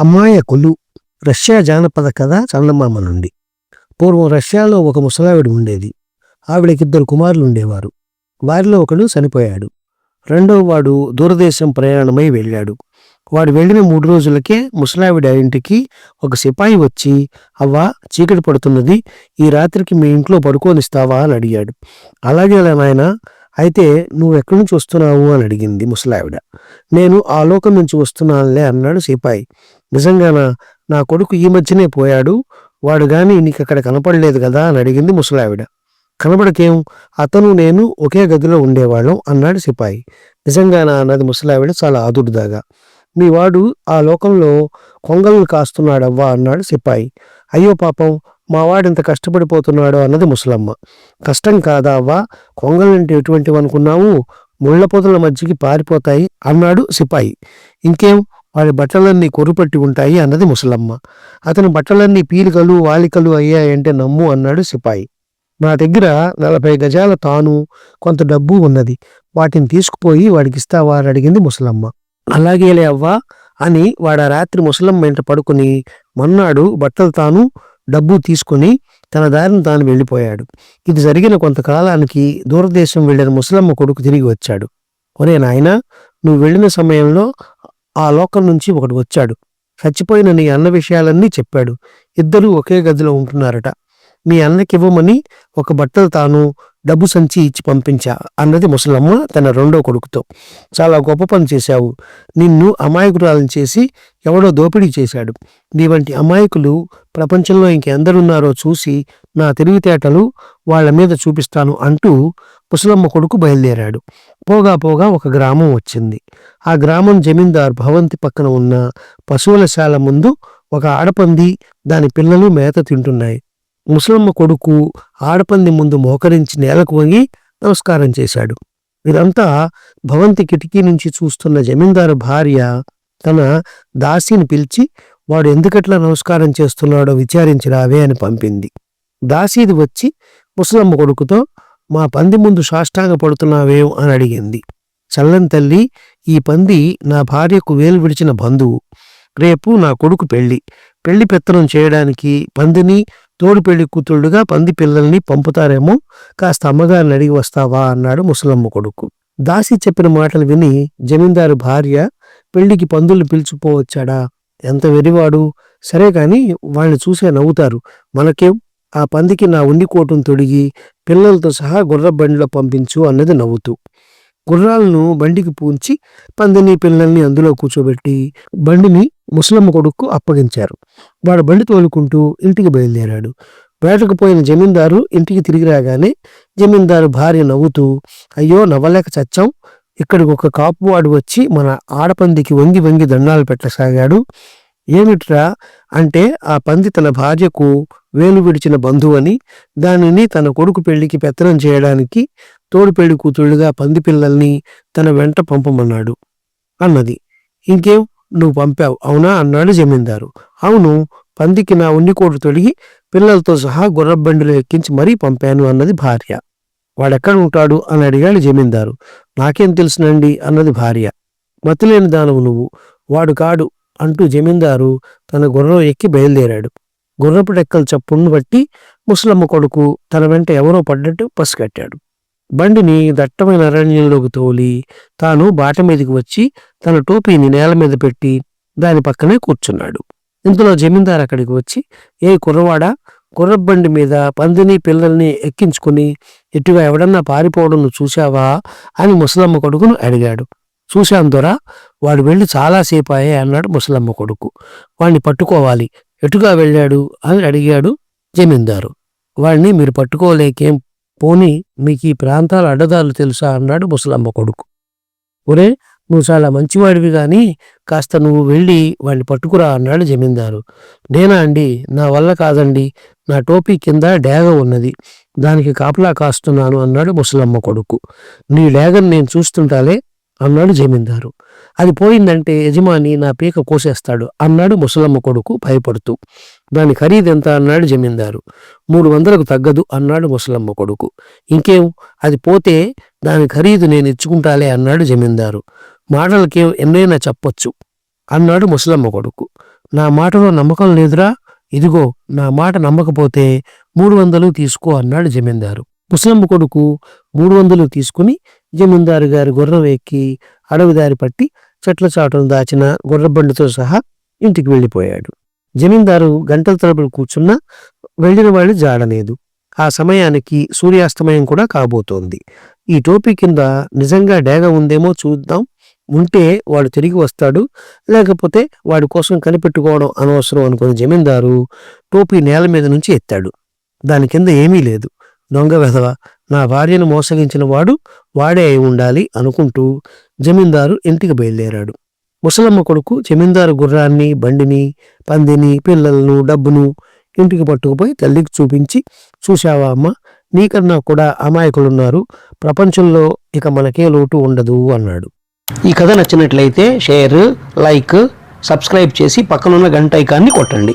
అమాయకులు రష్యా జానపద కథ చందమామ నుండి. పూర్వం రష్యాలో ఒక ముసలావిడ ఉండేది. ఆవిడకి ఇద్దరు కుమారులు ఉండేవారు. వారిలో ఒకడు చనిపోయాడు. రెండవ వాడు దూరదేశం ప్రయాణమై వెళ్ళాడు. వాడు వెళ్ళిన మూడు రోజులకే ముసలావిడ ఇంటికి ఒక సిపాయి వచ్చి అవ్వా చీకటి పడుతున్నది. ఈ రాత్రికి మీ ఇంట్లో పడుకోనిస్తావా? అని అడిగాడు. అలాగే నాయన. అయితే నువ్వెక్కడి నుంచి వస్తున్నావు? అని అడిగింది ముసలావిడ. నేను ఆ లోకం నుంచి వస్తున్నానులే అన్నాడు సిపాయి. నిజంగానా? నా కొడుకు ఈ మధ్యనే పోయాడు. వాడు గాని నీకు అక్కడ కనపడలేదు కదా? అని అడిగింది ముసలావిడ. కనబడకేం అతను నేను ఒకే గదిలో ఉండేవాళ్ళం అన్నాడు సిపాయి. నిజంగానా? అన్నది ముసలావిడ చాలా ఆదుర్దాగా. మీ వాడు ఆ లోకంలో కొంగలను కాస్తున్నాడవ్వా? అన్నాడు సిపాయి. అయ్యో పాపం! మా ఇంత కష్టపడిపోతున్నాడు అన్నది ముసలమ్మ. కష్టం కాదావా కొంగలంటే ఎటువంటివి అనుకున్నావు ముళ్ళపోతుల మధ్యకి పారిపోతాయి అన్నాడు సిపాయి. ఇంకేం? వాడి బట్టలన్నీ కొరుపట్టి ఉంటాయి అన్నది ముసలమ్మ. అతని బట్టలన్నీ పీలికలు వాలికలు అయ్యాయంటే నమ్ము అన్నాడు సిపాయి. నా దగ్గర నలభై గజాల తాను కొంత డబ్బు ఉన్నది. వాటిని తీసుకుపోయి వాడికి ఇస్తావా అని అడిగింది ముసలమ్మ. అలాగేలే అవ్వా అని వాడు రాత్రి ముసలమ్మ వెంట పడుకుని మొన్నాడు బట్టలు తాను డబ్బు తీసుకుని తన దారిని తాను వెళ్ళిపోయాడు. ఇది జరిగిన కొంతకాలానికి దూరదేశం వెళ్ళిన ముసలమ్మ కొడుకు తిరిగి వచ్చాడు. ఒరే నాయన నువ్వు వెళ్ళిన సమయంలో ఆ లోకం నుంచి ఒకడు వచ్చాడు. చచ్చిపోయిన నీ అన్న విషయాలన్నీ చెప్పాడు. ఇద్దరూ ఒకే గదిలో ఉంటున్నారట. మీ అన్నకి ఇవ్వమని ఒక బట్టలు తాను డబ్బు సంచి ఇచ్చి పంపించా అన్నది ముసలమ్మ తన రెండో కొడుకుతో. చాలా గొప్ప పని చేశావు. నిన్ను అమాయకురాలను చేసి ఎవడో దోపిడీ చేశాడు. నీ వంటి అమాయకులు ప్రపంచంలో ఇంకెందరున్నారో చూసి నా తెలివితేటలు వాళ్ళ మీద చూపిస్తాను అంటూ ముసలమ్మ కొడుకు బయలుదేరాడు. పోగా పోగా ఒక గ్రామం వచ్చింది. ఆ గ్రామం జమీందార్ భవంతి పక్కన ఉన్న పశువుల శాల ముందు ఒక ఆడపంది దాని పిల్లలు మేత తింటున్నాయి. ముసలమ్మ కొడుకు ఆడపంది ముందు మోకరించి నేలకు వంగి నమస్కారం చేశాడు. ఇదంతా భవంతి కిటికీ నుంచి చూస్తున్న జమీందారు భార్య తన దాసిని పిలిచి వాడు ఎందుకట్లా నమస్కారం చేస్తున్నాడో విచారించిరావే అని పంపింది. దాసీది వచ్చి ముసలమ్మ కొడుకుతో మా పంది ముందు సాష్టాంగ పడుతున్నావేం అని అడిగింది. చల్లని తల్లి ఈ పంది నా భార్యకు వేలు విడిచిన బంధువు. రేపు నా కొడుకు పెళ్ళి పెళ్ళి పెత్తనం చేయడానికి పందిని తోడు పెళ్ళి కూతుళ్ళుగా పంది పిల్లల్ని పంపుతారేమో కాస్త అమ్మగారిని అడిగి వస్తావా అన్నాడు ముసలమ్మ కొడుకు. దాసి చెప్పిన మాటలు విని జమీందారు భార్య పెళ్ళికి పందుల్ని పిలుచుకోవచ్చాడా ఎంత వెరివాడు? సరే కాని వాళ్ళని చూసే నవ్వుతారు. మనకేం? ఆ పందికి నా ఉండి కోటును తొడిగి పిల్లలతో సహా గుర్ర బండిలో పంపించు అన్నది నవ్వుతూ. గుర్రాలను బండికి పూంచి పందిని పిల్లల్ని అందులో కూర్చోబెట్టి బండిని ముసలమ్మ కొడుకు అప్పగించారు. వాడు బండి తోలుకుంటూ ఇంటికి బయలుదేరాడు. వేటకు పోయిన జమీందారు ఇంటికి తిరిగి రాగానే జమీందారు భార్య నవ్వుతూ అయ్యో నవ్వలేక చచ్చాం. ఇక్కడికి ఒక కాపువాడు వచ్చి మన ఆడపందికి వంగి వంగి దండాలు పెట్టసాగాడు. ఏమిట్రా అంటే ఆ పంది తన భార్యకు వేలు విడిచిన బంధువని దానిని తన కొడుకు పెళ్ళికి పెత్తనం చేయడానికి తోడుపేడి కూతుళ్ళుగా పంది పిల్లల్ని తన వెంట పంపమన్నాడు. అన్నది ఇంకేం? నువ్వు పంపావు అవునా? అన్నాడు జమీందారు. అవును పందికి నా ఉన్నికోటు తొడిగి పిల్లలతో సహా గుర్రబండిలో ఎక్కించి మరీ పంపాను అన్నది భార్య. వాడెక్కడ ఉంటాడు అని అడిగాడు జమీందారు. నాకేం తెలుసునండి అన్నది భార్య. మతిలేని దానవు నువ్వు. వాడు కాడు అంటూ జమీందారు తన గుర్రం ఎక్కి బయలుదేరాడు. గుర్రపు డెక్కల చప్పును బట్టి ముసలమ్మ కొడుకు తన వెంట ఎవరో పడ్డట్టు పసిగట్టాడు. బండిని దట్టమైన అరణ్యంలోకి తోలి తాను బాట మీదకి వచ్చి తన టోపీని నేల మీద పెట్టి దాని పక్కనే కూర్చున్నాడు. ఇంతలో జమీందార్ అక్కడికి వచ్చి ఏ కుర్రవాడా గుర్రబండి మీద పందిని పిల్లల్ని ఎక్కించుకుని ఎటుగా ఎవడన్నా పారిపోవడం చూశావా? అని ముసలమ్మ కొడుకును అడిగాడు. చూశాం దొరా వాడు వెళ్ళి చాలాసేపు అయ్యే అన్నాడు ముసలమ్మ కొడుకు. వాణ్ణి పట్టుకోవాలి. ఎటుగా వెళ్ళాడు? అని అడిగాడు జమీందారు. వాడిని మీరు పట్టుకోలేకేం పోనీ మీకు ఈ ప్రాంతాల అడ్డదారులు తెలుసా? అన్నాడు ముసలమ్మ కొడుకు. ఒరే నువ్వు చాలా మంచివాడివి గాని కాస్త నువ్వు వెళ్ళి వాడిని పట్టుకురా అన్నాడు జమీందారు. నేనా అండి? నా వల్ల కాదండి. నా టోపీ కింద డేగ ఉన్నది. దానికి కాపలా కాస్తున్నాను అన్నాడు ముసలమ్మ కొడుకు. నీ డేగను నేను చూస్తుంటాలే అన్నాడు జమీందారు. అది పోయిందంటే యజమాని నా పీక కోసేస్తాడు అన్నాడు ముసలమ్మ కొడుకు భయపడుతూ. దాని ఖరీదెంత అన్నాడు జమీందారు. మూడు వందలకు తగ్గదు అన్నాడు ముసలమ్మ కొడుకు. ఇంకేం? అది పోతే దాని ఖరీదు నేను ఇచ్చుకుంటాలే అన్నాడు జమీందారు. మాటలకేం ఎన్నైనా చెప్పొచ్చు అన్నాడు ముసలమ్మ కొడుకు. నా మాటలో నమ్మకం లేదురా? ఇదిగో నా మాట నమ్మకపోతే మూడు వందలు తీసుకో అన్నాడు జమీందారు. ముసలమ్మ కొడుకు మూడు వందలు తీసుకుని జమీందారు గారి గుర్రం ఎక్కి అడవిదారి పట్టి చెట్ల చాటును దాచిన గుర్రబండితో సహా ఇంటికి వెళ్ళిపోయాడు. జమీందారు గంటల తరబడి కూర్చున్నా వెళ్ళిన వాళ్ళు జాడలేదు. ఆ సమయానికి సూర్యాస్తమయం కూడా కాబోతోంది. ఈ టోపీ కింద నిజంగా డేగ ఉందేమో చూద్దాం. ఉంటే వాడు తిరిగి వస్తాడు. లేకపోతే వాడి కోసం కనిపెట్టుకోవడం అనవసరం అనుకున్న జమీందారు టోపీ నేల మీద నుంచి ఎత్తాడు. దాని కింద ఏమీ లేదు. దొంగ వెధవ నా భార్యను మోసగించిన వాడు వాడే అయి ఉండాలి అనుకుంటూ జమీందారు ఇంటికి బయలుదేరాడు. ముసలమ్మ కొడుకు జమీందారు గుర్రాన్ని బండిని పందిని పిల్లలను డబ్బును ఇంటికి పట్టుకుపోయి తల్లికి చూపించి చూశావా అమ్మ నీకన్నా కూడా అమాయకులున్నారు. ప్రపంచంలో ఇక మనకే లోటు ఉండదు అన్నాడు. ఈ కథ నచ్చినట్లయితే షేర్ లైక్ సబ్స్క్రైబ్ చేసి పక్కనున్న గంట ఐకాన్ని కొట్టండి.